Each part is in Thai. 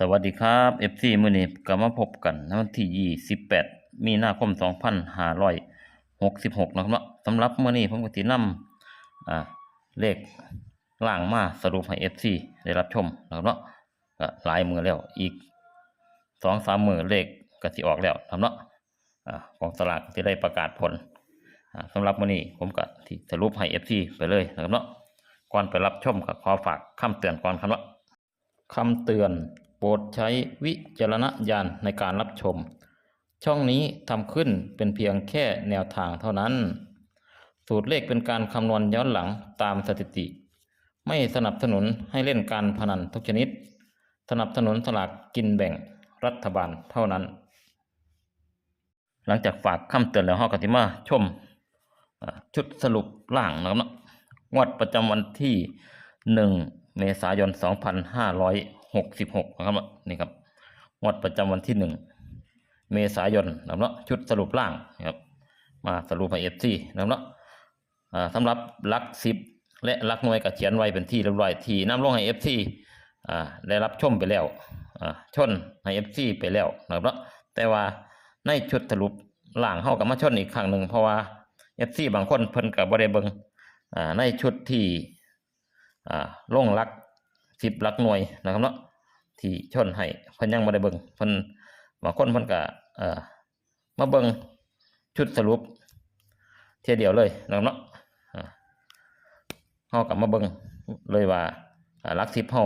สวัสดีครับ FC มื้อนี้ก็มาพบกันในวันที่ 28 มีนาคม 2566 นะครับเนาะสำหรับมื้อนี้ผมก็สินำอ่าเลขล่างมาสรุปให้ FC ได้รับชมนะครับเนาะก็หลายมือแล้วอีก 2-3มือเลขก็สิออกแล้วนะครับเนาะอ่ากองสลากสิได้ประกาศผลอ่าสำหรับมื้อนี้ผมก็สิสรุปให้ FC ไปเลยนะครับเนาะก่อนไปรับชมก็ขอฝากคำเตือนก่อนครับว่าคำเตือน โปรดใช้วิจารณญาณในการรับชม ช่องนี้ทำขึ้นเป็นเพียงแค่แนวทางเท่านั้น สูตรเลขเป็นการคำนวณย้อนหลังตามสถิติ ไม่สนับสนุนให้เล่นการพนันทุกชนิด สนับสนุนสลากกินแบ่งรัฐบาลเท่านั้น หลังจากฝากคำเตือนแล้วฮาก็สิมาชม ชุดสรุปล่างนะครับงวดประจำวันที่ 1 เมษายน 2566นะครับนี่ครับงวดประจำวันที่1เมษายนนะครับเนาะชุดสรุปล่างนะครับมาสรุปให้เอฟซีนะครับเนาะสำหรับลักสิบและลักหน่วยก็เขียนไว้เป็นที่เรียบร้อยที่นำลงให้เอฟซีได้รับชมไปแล้วอ่าชนให้เอฟซีไปแล้วนะครับเนาะแต่ว่าในชุดสรุปล่างเฮากับมาชนอีกครั้งหนึ่งเพราะว่าเอฟซีบางคนเพิ่นกับบ่ได้เบิงในชุดที่อ่าลงลัก สิบหลักหน่วยนะครับเนาะที่ชนให้เพิ่นยังบ่ได้เบิ่งเพิ่นบางคนเพิ่นก็เอ่อมาเบิ่งชุดสรุป เทียเดียวเลยนะครับเนาะอ่าเฮากับมาเบิ่งเลยว่าหลักสิบเฮา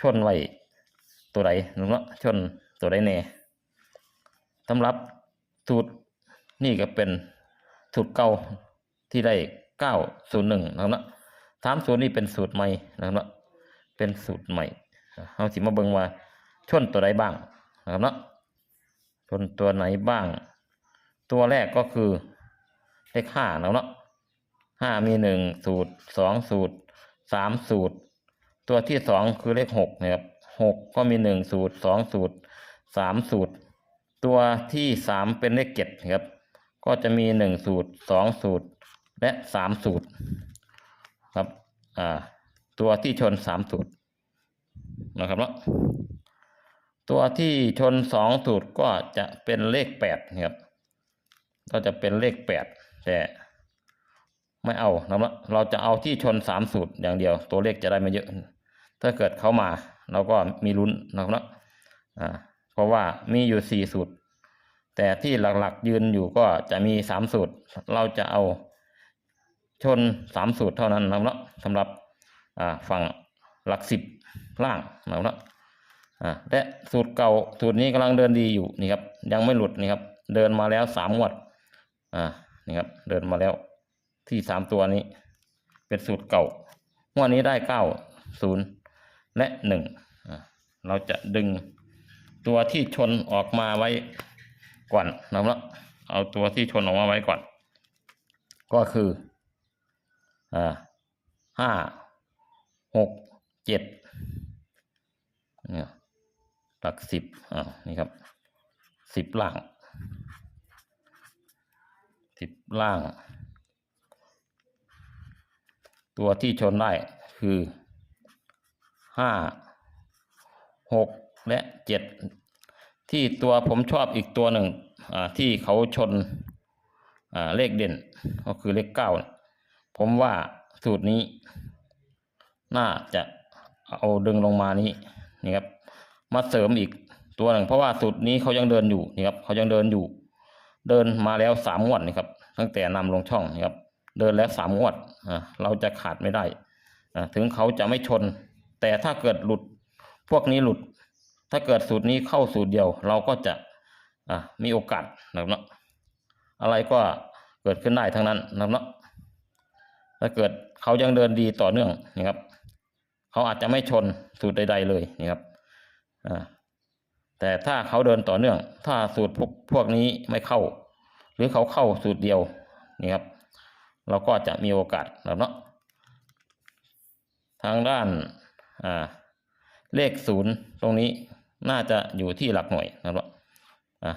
ชนไว้ตัวใดนะครับเนาะชนตัวใดแน่สำหรับสูตรนี่ก็เป็นสูตรเก่าที่ได้เก้าศูนย์หนึ่งนะครับเนาะสามสูตรนี้เป็นสูตรใหม่นะครับเนาะ เป็นสูตรใหม่เอาสิมาเบิ่งว่าชนตัวใดบ้างนะครับเนาะชนตัวไหนบ้าง ตัวแรกก็คือเลขห้านะครับเนาะห้ามีหนึ่งสูตรสองสูตรสามสูตร ตัวที่สองคือเลขหกนะครับหกก็มีหนึ่งสูตรสองสูตรสามสูตร ตัวที่สามเป็นเลขเจ็ดนะครับ ก็จะมีหนึ่งสูตรสองสูตร และสามสูตรครับอ่า ตัวที่ชนสามสูตรนะครับเนาะตัวที่ชนสองสูตรก็จะเป็นเลขแปดนะครับก็จะเป็นเลขแปดแต่ไม่เอานะครับเราจะเอาที่ชนสามสูตรอย่างเดียว ตัวเลขจะได้ไม่เยอะ ถ้าเกิดเขามาเราก็มีลุ้นนะครับเนาะอ่าเพราะว่ามีอยู่สี่สูตร แต่ที่หลักๆยืนอยู่ก็จะมีสามสูตร เราจะเอาชนสามสูตรเท่านั้นนะครับเนาะสำหรับ ฝั่งหลักสิบล่างนะครับอ่าและสูตรเก่าสูตรนี้กำลังเดินดีอยู่นี่ครับยังไม่หลุดนี่ครับเดินมาแล้วสามงวดอ่านี่ครับเดินมาแล้วที่สามตัวนี้ เป็นสูตรเก่างวดนี้ได้เก้าศูนย์และหนึ่งอ่าเราจะดึงตัวที่ชนออกมาไว้ก่อนนะครับเอาตัวที่ชนออกมาไว้ก่อน ก็คืออ่าห้า หกเจ็ดเนี่ยหลักสิบอ่านี่ครับสิบล่างสิบล่าง ตัวที่ชนได้คือห้าหกและเจ็ดที่ตัวผมชอบอีกตัวหนึ่งอ่าที่เขาชนอ่าเลขเด่นก็คือเลขเก้าผมว่าสูตรนี้ น่าจะเอาดึงลงมานี้นี่ครับ มาเสริมอีกตัวหนึ่งเพราะว่าสูตรนี้เขายังเดินอยู่นี่ครับเขายังเดินอยู่ เดินมาแล้วสามงวดนี่ครับ ตั้งแต่นำลงช่องนี่ครับ เดินแล้วสามงวดอ่าเราจะขาดไม่ได้อ่าถึงเขาจะไม่ชน แต่ถ้าเกิดหลุดพวกนี้หลุด ถ้าเกิดสูตรนี้เข้าสูตรเดียว เราก็จะอ่ามีโอกาสนะครับเนาะอะไรก็เกิดขึ้นได้ทั้งนั้นนะครับเนาะถ้าเกิดเขายังเดินดีต่อเนื่องนะครับ เขาอาจจะไม่ชนสูตรใด ๆ เลยนะครับแต่ถ้าเขาเดินต่อเนื่อง ถ้าสูตรพวกพวกนี้ไม่เข้า หรือเขาเข้าสูตรเดียวนี่ครับ เราก็จะมีโอกาสนะครับเนาะทางด้านเลขศูนย์ตรงนี้น่าจะอยู่ที่หลักหน่วยนะครับ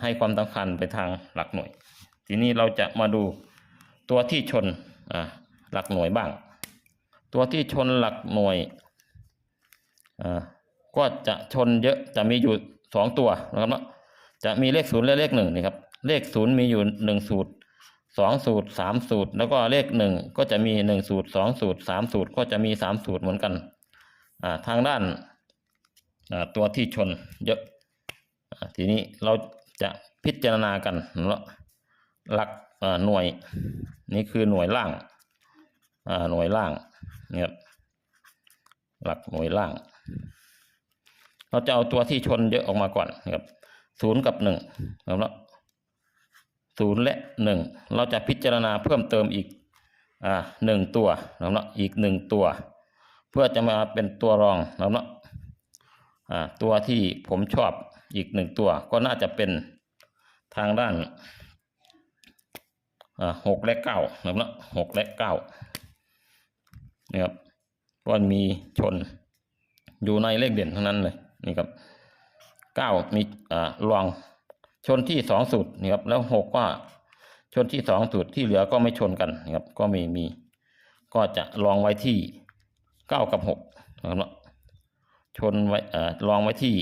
ให้ความสำคัญไปทางหลักหน่วย ทีนี้เราจะมาดูตัวที่ชนหลักหน่วยบ้าง ตัวที่ชนหลักหน่วย ก็จะชนเยอะจะมีอยู่สองตัวนะครับเนาะจะมีเลขศูนย์และเลขหนึ่งนี่ครับเลขศูนย์มีอยู่หนึ่งสูตรสองสูตรสามสูตร แล้วก็เลขหนึ่งก็จะมีหนึ่งสูตรสองสูตรสามสูตรก็จะมีสามสูตรเหมือนกันทางด้านตัวที่ชนเยอะทีนี้เราจะพิจารณากันเนาะหลักหน่วยนี่คือหน่วยล่างหน่วยล่างเนี่ยครับหลักหน่วยล่าง เราจะเอาตัวที่ชนเยอะออกมาก่อนนะครับศูนย์กับหนึ่งนะครับศูนย์และหนึ่งเราจะพิจารณาเพิ่มเติมอีกอ่าหนึ่งตัวนะครับเนะอีกหนึ่งตัว เพื่อจะมาเป็นตัวรองนะครับเนะอ่าตัวที่ผมชอบอีกหนึ่งตัวก็น่าจะเป็นทางด้านอ่าหกและเก้านะครับเนะหกและเก้านะครับก็มีชน อยู่ในเลขเด่นทั้งนั้นเลยนี่ครับเก้ามีอ่ารองชนที่สองสูตรนี่ครับแล้วหกก็ชนที่สองสูตรที่เหลือก็ไม่ชนกันนะครับ ก็มีมี ก็จะลองไว้ที่เก้ากับหกนะครับชนไว้อ่าลองไว้ที่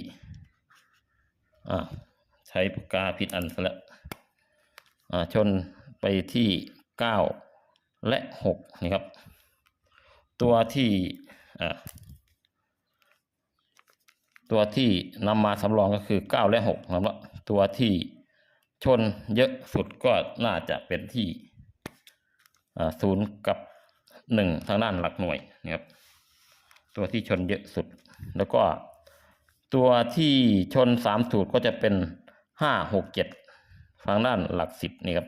อ่าใช้ปากกาผิดอันซะแล้วอ่าชนไปที่เก้าและหกนี่ครับ ตัวที่อ่า ตัวที่นำมาสำรองก็คือเก้าและหกนะครับตัวที่ชนเยอะสุดก็น่าจะเป็นที่ศูนย์กับหนึ่งทางด้านหลักหน่วยนะครับ ตัวที่ชนเยอะสุด แล้วก็ตัวที่ชนสามสูตรก็จะเป็นห้าหกเจ็ดทางด้านหลักสิบนี่ครับ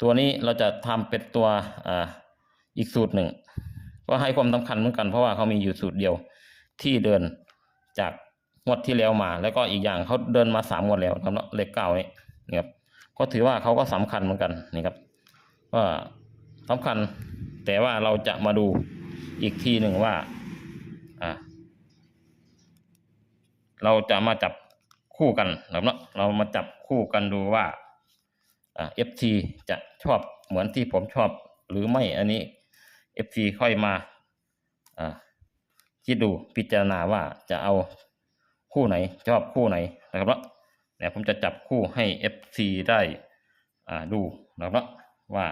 ตัวนี้เราจะทำเป็นตัวออีกสูตรหนึ่ง ก็ให้ความสำคัญเหมือนกันเพราะว่าเขามีอยู่สูตรเดียวที่เดินจาก งวดที่แล้วมา แล้วก็อีกอย่างเขาเดินมาสามงวดแล้วครับเนาะเลขเก้านี่นะครับก็ถือว่าเขาก็สำคัญเหมือนกันนี่ครับว่าสำคัญแต่ว่าเราจะมาดูอีกทีหนึ่งว่าอ่า เราจะมาจับคู่กันนะครับเนาะเรามาจับคู่กันดูว่าอ่า FT จะชอบเหมือนที่ผมชอบหรือไม่อันนี้ FT ค่อยมาอ่าคิดดูพิจารณาว่าจะเอา คู่ไหนชอบคู่ไหนนะครับเนาะเดี๋ยวผมจะจับคู่ให้ FC ได้อ่าดูนะครับเนาะว่า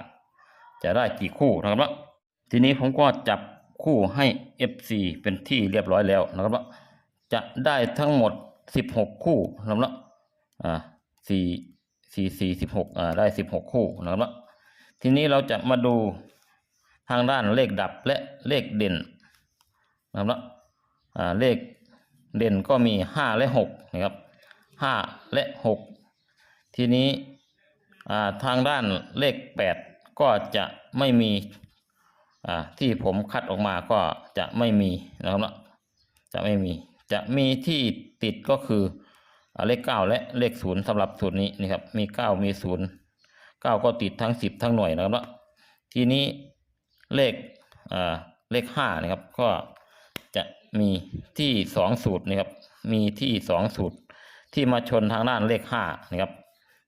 จะได้กี่คู่นะครับเนาะทีนี้ผมก็จับคู่ให้ FC เป็นที่เรียบร้อยแล้วนะครับเนาะจะได้ทั้งหมด 16 คู่นะครับละอ่าสี่สี่สี่สิบหกอ่าได้สิบหกคู่นะครับเนาะทีนี้เราจะมาดูทางด้านเลขดับและเลขเด่นนะครับละอ่าเลข เด่นก็มีห้าและหกนะครับห้าและหกทีนี้ทางด้านเลขแปดก็จะไม่มีที่ผมคัดออกมาก็จะไม่มีนะครับเนาะจะไม่มีจะมีที่ติดก็คืออเลขเก้าและเลขศูนย์สำหรับสูตรนี้นี่ครับมีเก้ามีศูนย์เก้าก็ติดทั้งสิบทั้งหน่วยนะครับเนาะทีนี้เลขเลขห้านะครับก็ มีที่สองสูตรนะครับ มีที่สองสูตร ที่มาชนทางด้านเลขห้านะครับ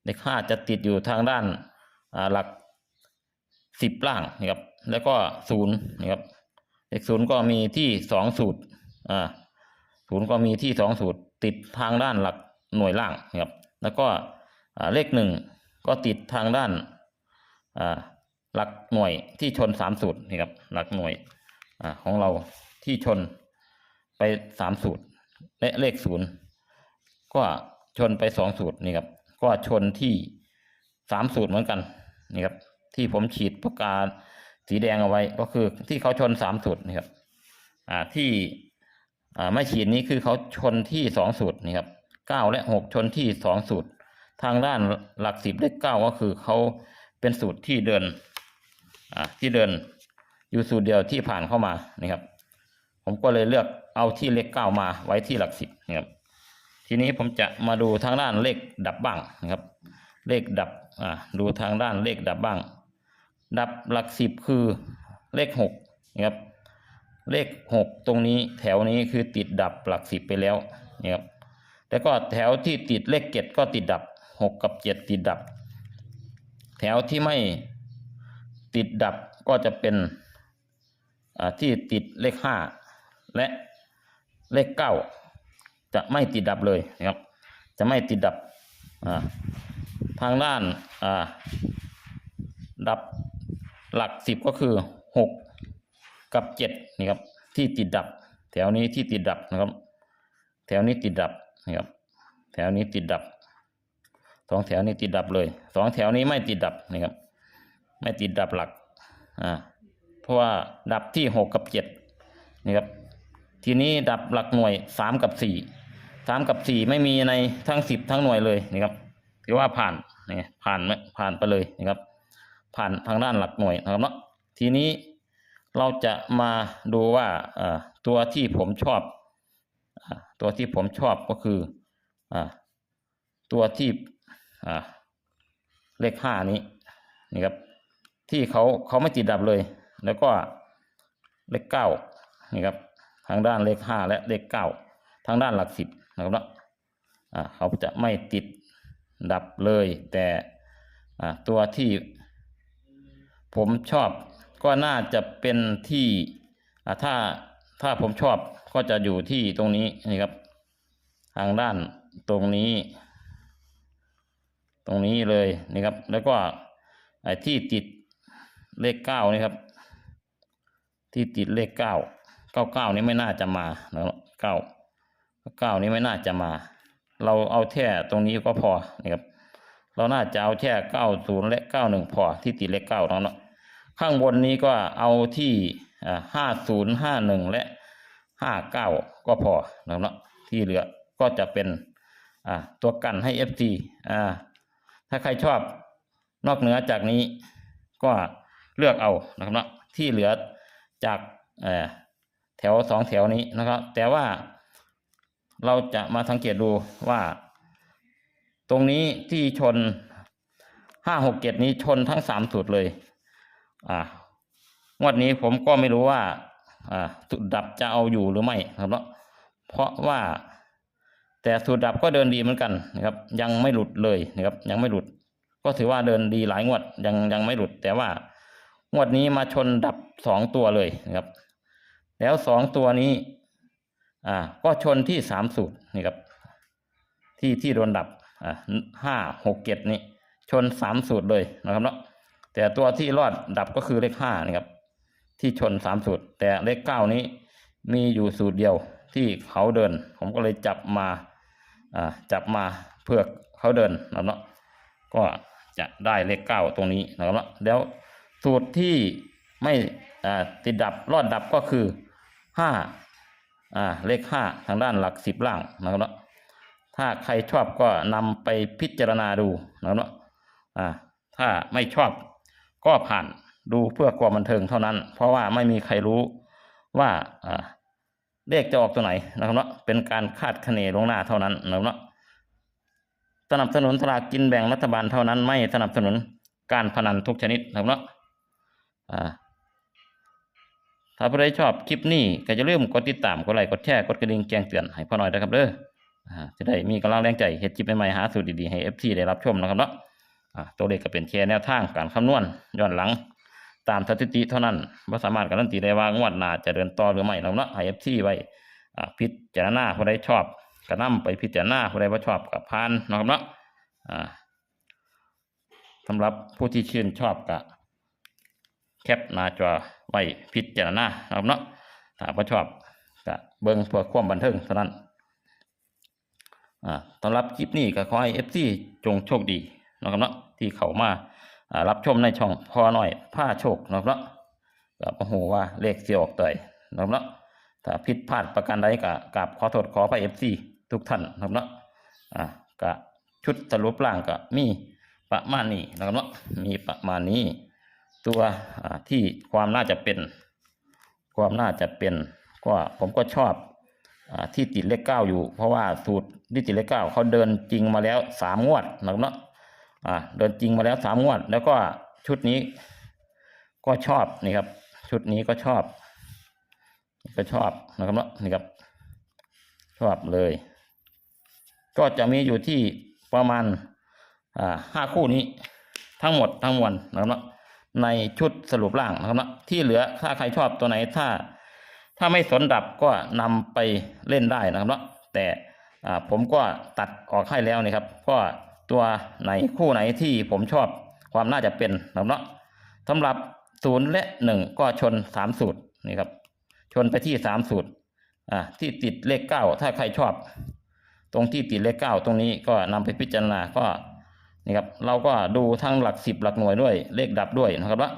เลขห้าจะติดอยู่ทางด้านหลักสิบล่างนะครับ แล้วก็ศูนย์นะครับ เลขศูนย์ก็มีที่สองสูตร อ่าศูนย์ก็มีที่สองสูตร ติดทางด้านหลักหน่วยล่างนะครับ แล้วก็เลขหนึ่งก็ติดทางด้านหลักหน่วยที่ชนสามสูตรนะครับ หลักหน่วยอของเราที่ชน ไปสามสูตรและเลขศูนย์ก็ชนไปสองสูตรนี่ครับ ก็ชนที่สามสูตรเหมือนกันนี่ครับ ที่ผมฉีดประกาสีแดงเอาไว้ก็คือที่เขาชนสามสูตรนี่ครับอ่าที่อ่าไม่ฉีดนี้คือเขาชนที่สองสูตรนี่ครับเก้าและหกชนที่สองสูตร ทางด้านหลักสิบเลขเก้าก็คือเขาเป็นสูตรที่เดินอ่าที่เดินอยู่สูตรเดียวที่ผ่านเข้ามานี่ครับ ผมก็เลยเลือกเอาที่เลขเก้ามาไว้ที่หลักสิบนะครับทีนี้ผมจะมาดูทางด้านเลขดับบ้างนะครับ เลขดับอ่าดูทางด้านเลขดับบ้าง ดับหลักสิบคือเลขหกนะครับเลขหกตรงนี้แถวนี้คือติดดับหลักสิบไปแล้วนะครับแล้วก็แถวที่ติดเลขเจ็ดก็ติดดับหกกับเจ็ดติดดับ แถวที่ไม่ติดดับก็จะเป็นอ่าที่ติดเลขห้า และเลขเก้าจะไม่ติดดับเลยนะครับ จะไม่ติดดับทางด้านดับหลักสิบก็คือหกกับเจ็ดนี่ครับที่ติดดับ แถวนี้ที่ติดดับนะครับ แถวนี้ติดดับนะครับแถวนี้ติดดับสองแถวนี้ติดดับเลยสองแถวนี้ไม่ติดดับนะครับ ไม่ติดดับหลักอ่าเพราะว่าดับที่หกกับเจ็ดนี่ครับ ทีนี้ดับหลักหน่วยสามกับสี่สามกับสี่ไม่มีในทั้งสิบทั้งหน่วยเลยนะครับถือว่าผ่านนี่ผ่านไหมผ่านไปเลยนะครับ ผ่านทางด้านหลักหน่วยนะครับเนาะทีนี้เราจะมาดูว่าตัวที่ผมชอบตัวที่ผมชอบก็คืออตัวที่เลขห้านี้นี่ครับ ที่เขาเขาไม่ติดดับเลย แล้วก็เลขเก้านี่ครับ ทางด้านเลขห้าและเลขเก้าทางด้านหลักสิบนะครับเนาะอ่าเขาจะไม่ติดดับเลย แต่อ่าตัวที่ผมชอบก็น่าจะเป็นที่อ่าถ้าถ้าผมชอบก็จะอยู่ที่ตรงนี้นี่ครับ ทางด้านตรงนี้ ตรงนี้เลยนี่ครับ แล้วก็ไอ้ที่ติดเลขเก้านี่ครับ ที่ติดเลขเก้า เก้าเก้านี้ไม่น่าจะมานะครับเก้าเก้านี้ไม่น่าจะมา เราเอาแค่ตรงนี้ก็พอนะครับเราน่าจะเอาแค่เก้าศูนย์และเก้าหนึ่งพอที่ติดเลขเก้าเนาะข้างบนนี้ก็เอาที่ห้าศูนย์ห้าหนึ่งและห้าเก้าก็พอนะครับเนาะที่เหลือก็จะเป็นอ่าตัวกันให้ FT อ่าถ้าใครชอบนอกเหนือจากนี้ก็เลือกเอานะครับเนาะที่เหลือจากอ่อ แถวสองแถวนี้นะครับ แต่ว่าเราจะมาสังเกตดูว่า ตรงนี้ที่ชนห้าหกเจ็ดนี้ชนทั้งสามสูตรเลย อ่างวดนี้ผมก็ไม่รู้ว่า อ่าสูตรดับจะเอาอยู่หรือไม่ครับเนาะเพราะว่าแต่สูตรดับก็เดินดีเหมือนกันนะครับ ยังไม่หลุดเลยนะครับ ยังไม่หลุด ก็ถือว่าเดินดีหลายงวดยังยังไม่หลุด แต่ว่างวดนี้มาชนดับสองตัวเลยนะครับ แล้วสองตัวนี้ อ่า ก็ชนที่สามสูตรนี่ครับ ที่ที่โดนดับ อ่าห้าหกเจ็ดนี่ชนสามสูตรเลยนะครับเนาะแต่ตัวที่รอดดับก็คือเลขห้านี่ครับ ที่ชนสามสูตร แต่เลขเก้านี้มีอยู่สูตรเดียวที่เขาเดิน ผมก็เลยจับมา อ่า จับมาเพื่อเขาเดินนะครับเนาะก็จะได้เลขเก้าตรงนี้นะครับเนาะแล้วสูตรที่ไม่ติดดับรอดดับก็คือ ห้าอ่าเลขห้าทางด้านหลักสิบล่างนะครับเนาะถ้าใครชอบก็นำไปพิจารณาดูนะครับเนาะอ่าถ้าไม่ชอบก็ผ่านดูเพื่อความบันเทิงเท่านั้น เพราะว่าไม่มีใครรู้ว่าอ่าเลขจะออกตัวไหนนะครับเนาะเป็นการคาดคะเนลงหน้าเท่านั้นนะครับเนาะสนับสนุนสลากกินแบ่งรัฐบาลเท่านั้นไม่สนับสนุนการพนันทุกชนิดนะครับเนาะอ่า ถ้าใครชอบคลิปนี้ก็จะลืมกดติดตามกดไลค์กดแชร์กดกระดิ่งแจ้งเตือนให้พ่อหน่อยนะครับเด้ออ่าจะได้มีกำลังแรงใจเฮ็ดคลิปใหม่ๆหาสูตรดีๆให้ FC ได้รับชมนะครับเนาะอ่าตัวเลขก็เป็นแค่แนวทางการคำนวณย้อนหลัง ตามสถิติเท่านั้นบ่สามารถการันตีได้ว่างวดหน้าจะเดินต่อหรือไม่นะครับเนาะให้ FC ไว้อ่าพิจารณาผู้ใดชอบก็นำไปพิจารณาผู้ใดบ่ชอบก็ผ่านนะครับเนาะอ่าสำหรับผู้ที่ชื่นชอบก็ แคปหน้าจอไว้พิจารณานะครับเนาะถ้าบ่ชอบก็เบิ่งเพื่อความบันเทิงเท่านั้นอ่าสำหรับคลิปนี้ก็ขอให้ FC จงโชคดีนะครับเนาะที่เข้ามาอ่ารับชมในช่องพอหน่อยผ้าโชคนะครับเนาะก็บ่ฮู้ว่าเลขสิออกตัวใดนะครับเนาะถ้าผิดพลาดประการใดก็กราบขอโทษขออภัย FC ทุกท่านนะครับเนาะอ่าก็ชุดสรุปล่างก็มีประมาณนี้นะครับเนาะมีประมาณนี้ ตัวที่ความน่าจะเป็น ความน่าจะเป็น ก็ผมก็ชอบอที่ติดเลขเก้าอยู่ เพราะว่าสูตรที่ติดเลขเก้าเขาเดินจริงมาแล้วสามงวดนะครับเนาะเดินจริงมาแล้วสามงวด แล้วก็ชุดนี้ก็ชอบนี่ครับ ชุดนี้ก็ชอบ ก็ชอบนะครับเนาะนี่ครับ ชอบเลย ก็จะมีอยู่ที่ประมาณห้าคู่นี้ทั้งหมดทั้งมวลนะครับเนาะ ในชุดสรุปล่างนะครับนะที่เหลือถ้าใครชอบตัวไหนถ้า ถ้าไม่สนดับก็นำไปเล่นได้นะครับเนาะแต่ผมก็ตัดออกให้แล้วนี่ครับก็ตัวไหนคู่ไหนที่ผมชอบความน่าจะเป็นนะครับเนาะสำหรับศูนย์และหนึ่งก็ชนสามสูตรนี่ครับชนไปที่สามสูตรอ่าที่ติดเลขเก้าถ้าใครชอบ ตรงที่ติดเลขเก้าตรงนี้ก็นำไปพิจารณาก็ นะครับเราก็ดูทั้งหลักสิบหลักหน่วยด้วยเลขดับด้วยนะครับว่า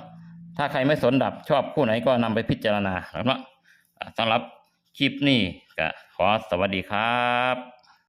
ถ้าใครไม่สนดับชอบคู่ไหนก็นำไปพิจารณานะครับว่าอ่าสำหรับคลิปนี้ก็ขอสวัสดีครับ